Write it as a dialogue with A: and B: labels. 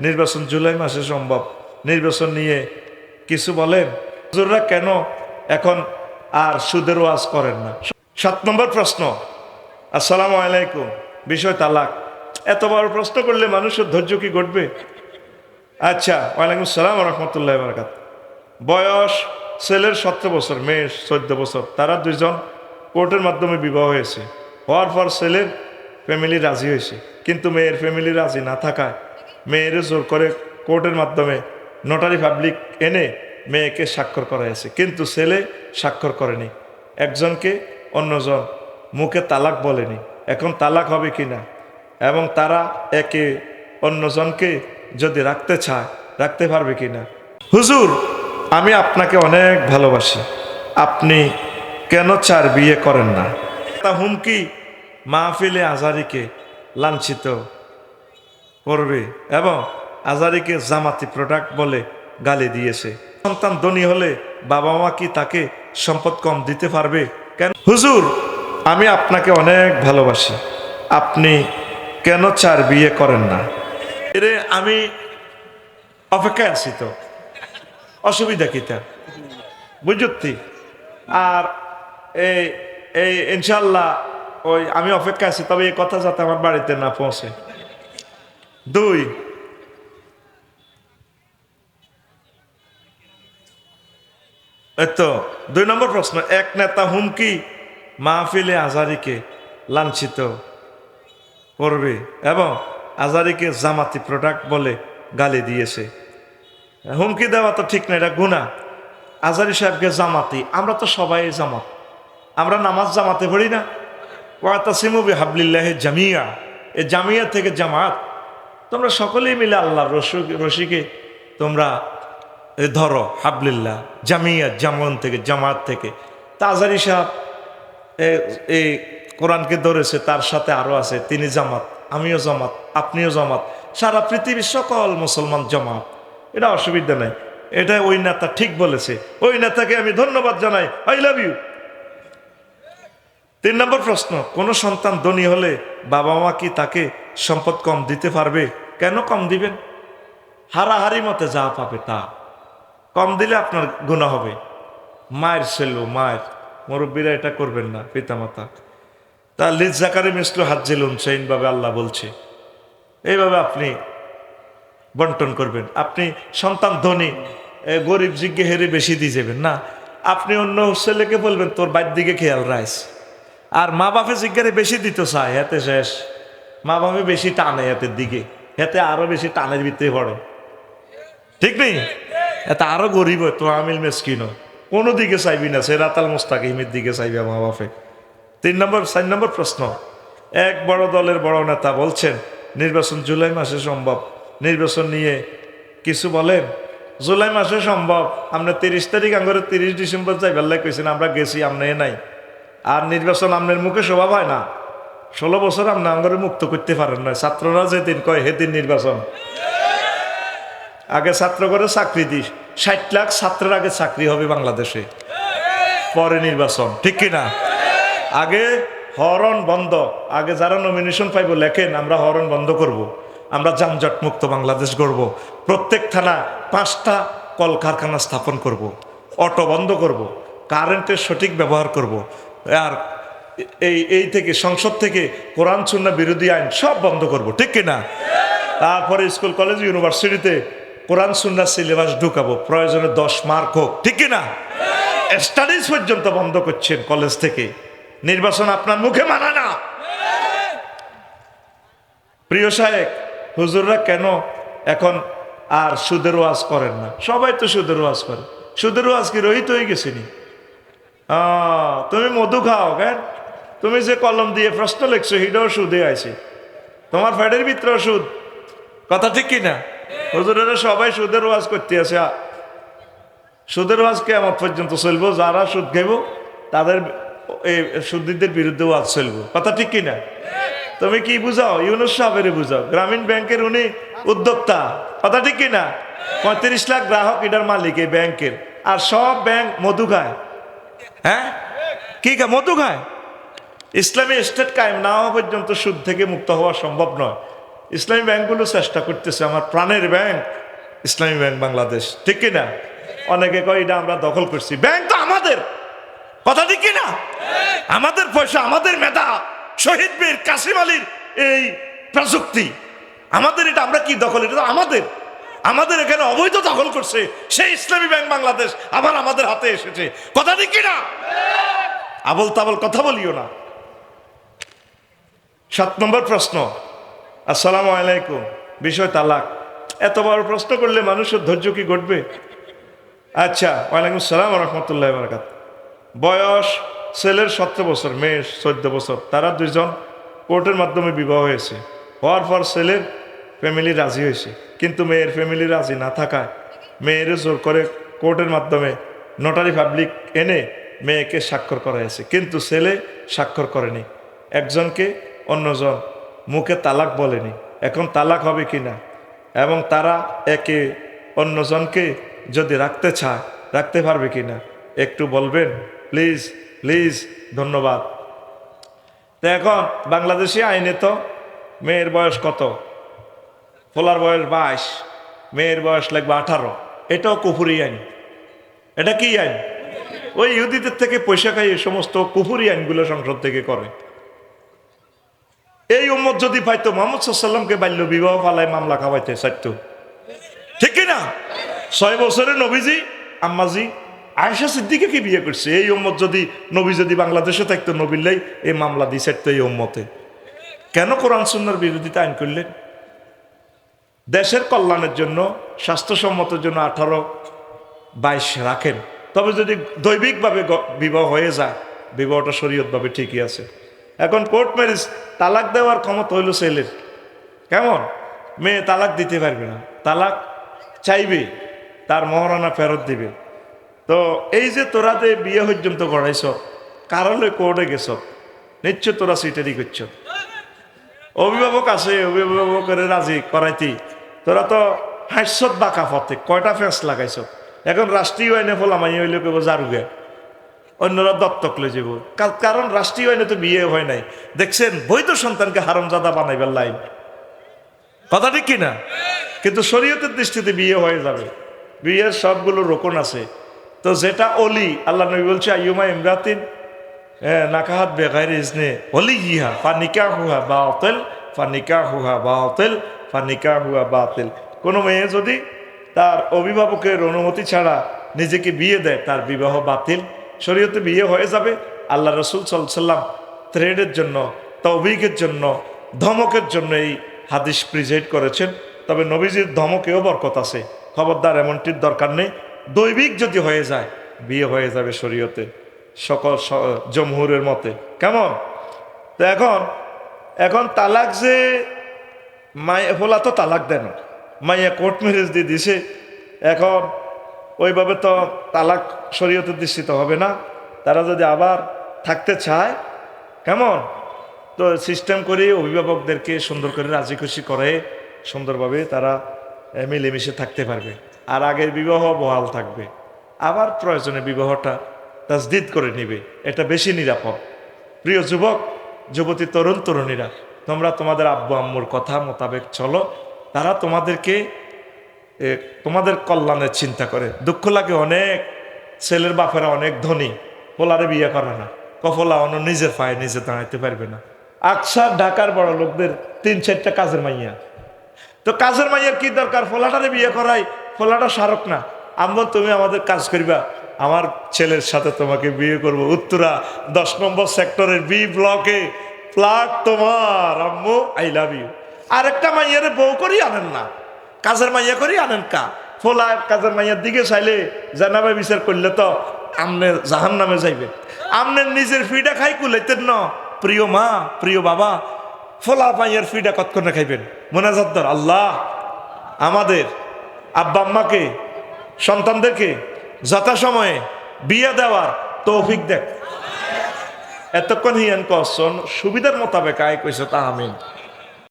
A: নির্বাচন জুলাই মাসে সম্ভব। নির্বাচন নিয়ে কিছু বলেন? হুজুররা কেন এখন আর সুদের ওয়াজ করেন না? সাত নম্বর প্রশ্ন। আসসালামু আলাইকুম। বিষয় তালাক। এত বড় প্রশ্ন করলে মানুষের ধৈর্য কি ঘটবে? আচ্ছা ওয়ালাইকুম সালাম রহমতুল্লাহ বরকাত। বয়স ছেলের সতেরো বছর, মেয়ের চোদ্দ বছর। তারা দুইজন কোর্টের মাধ্যমে বিবাহ হয়েছে। হওয়ার পর ছেলের ফ্যামিলি রাজি হয়েছে। কিন্তু মেয়ের ফ্যামিলি রাজি না থাকায় মেয়ের জোর করে কোর্টের মাধ্যমে নোটারি পাবলিক এনে মেয়েকে স্বাক্ষর করাইছে কিন্তু ছেলে স্বাক্ষর করেনি। একজনকে অন্যজন মুখে তালাক বলেনি। এখন তালাক হবে কি না এবং তারা একে অন্যজনকে যদি রাখতে চায়, রাখতে পারবে কি না হুজুর, আমি আপনাকে অনেক ভালোবাসি। আপনি কেন চার বিয়ে করেন না? তা হুমকি মাহফিলে আজারিকে লাঞ্ছিত করবে এবং আজারিকে জামাতি প্রোডাক্ট বলে গালি দিয়েছে। সন্তান ধনী হলে বাবা মা কি তাকে সম্পদ কম দিতে পারবে? কেন? হুজুর, আমি আপনাকে অনেক ভালোবাসি। আপনি কেন চার বিয়ে করেন না? এরে, আমি অপেক্ষায় আছি তো। অসুবিধা কি তার? বুঝতি আর এই ইনশাল্লাহ ওই, আমি অপেক্ষা আছি, তবে এই কথা যাতে আমার বাড়িতে না পৌঁছে। দুই। এই তো, দুই নম্বর প্রশ্ন। এক নেতা হুমকি মাহফিলে আজারিকে লাঞ্ছিত করবে এবং আজারিকে জামাতি প্রোডাক্ট বলে গালি দিয়েছে। হুমকি দেওয়া তো ঠিক না, এটা গুণা আজারি সাহেবকে জামাতি, আমরা তো সবাই জামাত। আমরা নামাজ জামাতে পড়ি না। ওয়াতা সিমুবি হাবলিল্লাহে জামিয়া। এ জামিয়া থেকে জামাত তোমরা সকলেই মিলে আল্লাহর রসু রশিকে তোমরা ধরো, হাবলিল্লাহ, জামিয়া জামন থেকে জামাত থেকে। তা আজারি সাহেব এই কোরআনকে ধরেছে, তার সাথে আরও আছে, তিনি জামাত, আমিও জামাত, আপনিও জামাত। সারা পৃথিবীর সকল মুসলমান জামাত। এটা অসুবিধা নাই। এটা ওই নেতা ঠিক বলেছে। ওই নেতাকে আমি ধন্যবাদ জানাই। আই লাভ ইউ তিন নম্বর প্রশ্ন, কোন সন্তান ধনী হলে বাবা মা কি তাকে সম্পদ কম দিতে পারবে? কেন কম দিবেন? হারাহারি মতে যা পাবে তা। কম দিলে আপনার গুণা হবে। মায়ের ছেলে, মায়ের, মুরব্বীরা এটা করবেন না, পিতামাতা। তা লিজ জাকারে মিসলু হাজ্জিলুন, সেইভাবে আল্লাহ বলছে। এইভাবে আপনি বন্টন করবেন। আপনি সন্তান ধনী গরিব জিজ্ঞে হেরে বেশি দিয়ে যাবেন। না, আপনি অন্য ছেলেকে বলবেন, তোর বাইর দিকে খেয়াল রাইস আর মা বাপে জিজ্ঞারে বেশি দিতে চায় এতে শেষ। মা বাপে বেশি টানে এতের দিকে। এতে আরও বেশি টানের ভিতরে পড়ে। ঠিক নেই? এতে আরও গরিব তো আমিল মেসকিন কোনো দিকে চাইবি না, সেরাতাল মোস্তাকিমের দিকে চাইবে মা বাপে। তিন নম্বর, চার নম্বর প্রশ্ন। এক বড় দলের বড় নেতা বলছেন, নির্বাচন জুলাই মাসে সম্ভব। নির্বাচন নিয়ে কিছু বলেন। জুলাই মাসে সম্ভব। আমরা তিরিশ তারিখ, আঙ্গরে তিরিশ ডিসেম্বর যাই বেল্লাই কইছেন, আমরা গেছি আমরা এ নাই। আর নির্বাচন আপনার মুখে স্বভাব হয় না ষোলো বছর আপনি আঙ্গরে মুক্ত করতে পারেন না ছাত্ররা যেদিন কয় হেদিন নির্বাচন আগে ছাত্র করে চাকরি দিস ষাট লাখ ছাত্রের আগে চাকরি হবে বাংলাদেশে পরে নির্বাচন, ঠিক কিনা আগে হরণ বন্ধ আগে যারা নমিনেশন পাইব লেখেন, আমরা হরণ বন্ধ করব। আমরা যানজট মুক্ত বাংলাদেশ গড়ব প্রত্যেক থানা পাঁচটা কলকারখানা স্থাপন করব। অটো বন্ধ করব। কারেন্টের সঠিক ব্যবহার করব। আর এই এই থেকে, সংসদ থেকে কোরআন সুন্না বিরোধী আইন সব বন্ধ করব, ঠিক কিনা? তারপরে স্কুল, কলেজ, ইউনিভার্সিটিতে কোরআন সুন্না সিলেবাস ঢুকাবো, প্রয়োজনে দশ মার্ক হোক, ঠিক কিনা? স্টাডিজ পর্যন্ত বন্ধ করছেন কলেজ থেকে। নির্বাচন আপনার মুখে মানা না। প্রিয় সাহেব, হুজুররা কেন এখন আর সুদের ওয়াজ করেন না? সবাই তো সুদের ওয়াজ করে। সুদের ওয়াজ কি রহিত হয়ে গেছিনি তুমি মধু খাও, কেন? তুমি যে কলম দিয়ে প্রশ্ন লিখছো হিডাও সুদে আছে। তোমার ফ্যাটের ভিতরে সুদ। কথা ঠিক কিনা? হুজুরেরা সবাই সুদের ওয়াজ করতে আছে সুদের ওয়াজ কেমন পর্যন্ত চলবো, যারা সুদ খাইব, তাদের এই সুদীদের বিরুদ্ধে ওয়াজ চলবো। কথা ঠিক কিনা? তুমি কি বুঝাও? ইউনুস সাহেবের বুঝাও। গ্রামীণ ব্যাংকের উনি উদ্যোক্তা। কথা ঠিক কিনা? পঁয়ত্রিশ লাখ গ্রাহক এটার মালিক এই ব্যাংকের। আর সব ব্যাংক মধু খায়। হ্যাঁ? কি খায় মধু খায়? ইসলামী স্টেট কায়েম না হওয়া পর্যন্ত সুদ থেকে মুক্ত হওয়া সম্ভব নয়। ইসলামী ব্যাংকগুলো চেষ্টা করতেছে, আমার প্রাণের ব্যাংক, ইসলামী ব্যাংক বাংলাদেশ, ঠিক কিনা? অনেকে কয়, এটা আমরা দখল করছি। ব্যাংক তো আমাদের। কথা ঠিক কিনা? আমাদের পয়সা, আমাদের মেধা, শহীদ বীর কাসিম আলীর এই প্রযুক্তি, আমাদের এটা আমরা কি দখল? এটা তো আমাদের। আমাদের এখানে অবৈধ দখল করছে, সেই ইসলামী ব্যাংক বাংলাদেশ আবার আমাদের হাতে এসেছে। কথা ঠিক কিনা? আবল তাবল কথা বলিও না। সাত নম্বর প্রশ্ন, আসসালামু আলাইকুম, বিষয় তালাক। এত বড় প্রশ্ন করলে মানুষের ধৈর্য কি ঘটবে? আচ্ছা ওয়ালাইকুম সালাম রহমতুল্লাহ বরকাত বয়স, ছেলের সতেরো বছর মেয়ের চোদ্দ বছর। তারা দুইজন কোর্টের মাধ্যমে বিবাহ হয়েছে। হওয়ার পর ছেলের ফ্যামিলি রাজি হয়েছে। কিন্তু মেয়ের ফ্যামিলি রাজি না থাকায় মেয়ের জোর করে কোর্টের মাধ্যমে নোটারি পাবলিক এনে মেয়েকে স্বাক্ষর করা হয়েছে। কিন্তু ছেলে স্বাক্ষর করেনি। একজনকে অন্যজন মুখে তালাক বলেনি। এখন তালাক হবে কি না এবং তারা একে অন্যজনকে যদি রাখতে চায়, রাখতে পারবে কি না একটু বলবেন? প্লিজ প্লিজ, ধন্যবাদ। তো এখন বাংলাদেশি আইনে তো মেয়ের বয়স কত? ফোলার বয়স বাইশ, মেয়ের বয়স লাগবে আঠারো। এটাও কুফুরি আইন। এটা কি আইন? ওই ইহুদিদের থেকে পয়সা খাই এই সমস্ত কুফুরি আইনগুলো সংসদ থেকে করে। এই উম্মত যদি পাইতো, মোহাম্মদ সাল্লামকে বাল্য বিবাহ পালায় মামলা খাওয়াইতে চাইতো। ঠিক না? ছয় বছরে নবীজি, আম্মাজি, আয়েশা সিদ্দিকে কি বিয়ে করছে? এই উম্মত যদি, নবী যদি বাংলাদেশে থাকতো নবীল্লাই এই মামলা দিয়ে চাইতো এই উম্মতে। কেন কোরআন সুন্নার বিরোধিতা আইন করলেন? দেশের কল্যাণের জন্য স্বাস্থ্যসম্মতের জন্য আঠারো বাইশ রাখেন। তবে যদি দৈবিকভাবে বিবাহ হয়ে যায়, বিবাহটা শরীয়তভাবে ঠিকই আছে। এখন কোর্ট ম্যারেজ, তালাক দেওয়ার ক্ষমতা হইল ছেলের। কেমন? মেয়ে তালাক দিতে পারবে না। তালাক চাইবে, তার মহারণা ফেরত দিবে। তো এই যে তোরা যে বিয়ে পর্যন্ত করাইছ কারণে কোর্টে গেছ, নিশ্চয় তোরা সিটারি করছ। অভিভাবক আছে, অভিভাবকের রাজি করাইতি। তোরা তো হাস্যত বাঁকা পথে কয়টা ফেঁস লাগাইছ? এখন রাষ্ট্রীয় আইনে ফলামাই হইলে কেবল জারুগে অন্যরা দত্তক লই যাব। কারণ রাষ্ট্রীয় আইনে তো বিয়ে হয় নাই। দেখছেন বৈধ সন্তানকে হারামজাদা বানাইবার লাইন। কথা ঠিক কিনা? কিন্তু শরীয়তের দৃষ্টিতে বিয়ে হয়ে যাবে। বিয়ের সবগুলো রোকন আছে। তো যেটা অলি, আল্লাহ নবী বলছে, আইয়ুমা ইমরাতিন হ্যাঁ নাকাহাত বেগাইর ইজনে। অলি ইহা ফানিকা হুহা বাতিল ফানিকা হুহা বাতিল। ফানিকা হুয়া বাতিল। কোনো মেয়ে যদি তার অভিভাবকের অনুমতি ছাড়া নিজেকে বিয়ে দেয়, তার বিবাহ বাতিল। শরীয়তে বিয়ে হয়ে যাবে। আল্লাহ রসুল সাল্লাম থ্রেডের জন্য, তৌবিকের জন্য, ধমকের জন্য এই হাদিস প্রিজাইড করেছেন। তবে নবীজির ধমকেও বরকত আছে। খবরদার এমনটির দরকার নেই। দৈবিক যদি হয়ে যায়, বিয়ে হয়ে যাবে শরীয়তে। সকল জমহুরের মতে। কেমন? তো এখন এখন তালাক যে মায়ে হোলা তো তালাক দেন। মাইয়া কোর্ট ম্যারেজ দিয়ে দিছে। এখন ওইভাবে তো তালাক শরীয়তের দৃষ্টিতে হবে না। তারা যদি আবার থাকতে চায়, কেমন? তো সিস্টেম করে অভিভাবকদেরকে সুন্দর করে রাজি খুশি করে, সুন্দরভাবে তারা মিলেমিশে থাকতে পারবে। আর আগের বিবাহ বহাল থাকবে। আবার প্রয়োজনে বিবাহটা তাজদিদ করে নিবে। এটা বেশি নিরাপদ। প্রিয় যুবক, যুবতী, তরুণ, তরুণীরা তোমরা তোমাদের আব্বু আম্মুর কথা মোতাবেক চলো। তারা তোমাদেরকে তোমাদের কল্যাণের চিন্তা করে। দুঃখ লাগে অনেক, ছেলের বাপেরা অনেক ধনী, পোলারে বিয়ে করে না। কফলা অন্য নিজের পায়ে নিজে দাঁড়াইতে পারবে না। আকসার ঢাকার বড় লোকদের তিন চারটা কাজের মাইয়া। তো কাজের মাইয়ার কি দরকার? ফোলাটারে বিয়ে করাই। ফোলাটা স্মারক না। আম্মু, তুমি আমাদের কাজ করিবা। আমার ছেলের সাথে তোমাকে বিয়ে করব। উত্তরা দশ নম্বর সেক্টরের বি ব্লকে। ফ্ল্যাট তোমার, আম্মু। আই লাভ ইউ আরেকটা মাইয়ারে বউ করি আনেন না। কাজের মাইয়া করি আনেন কা। ফোলা কাজের মাইয়ার দিকে চাইলে জানাবে বিচার করলে তো আমনে জাহান নামে যাইবে। আমনের নিজের ফিটা খাই কুলাইতেন ন। প্রিয় মা, প্রিয় বাবা, ফোলা মাইয়ার ফিটা কতক্ষণে খাইবেন? মোনাজাদ্দর আল্লাহ। আমাদের আব্বা আম্মাকে, সন্তানদেরকে যথাসময়ে বিয়ে দেওয়ার তৌফিক দেখ। এতক্ষণ হিয়ান কসন সুবিধার মোতাবেক আয় কইছে তা আমিন।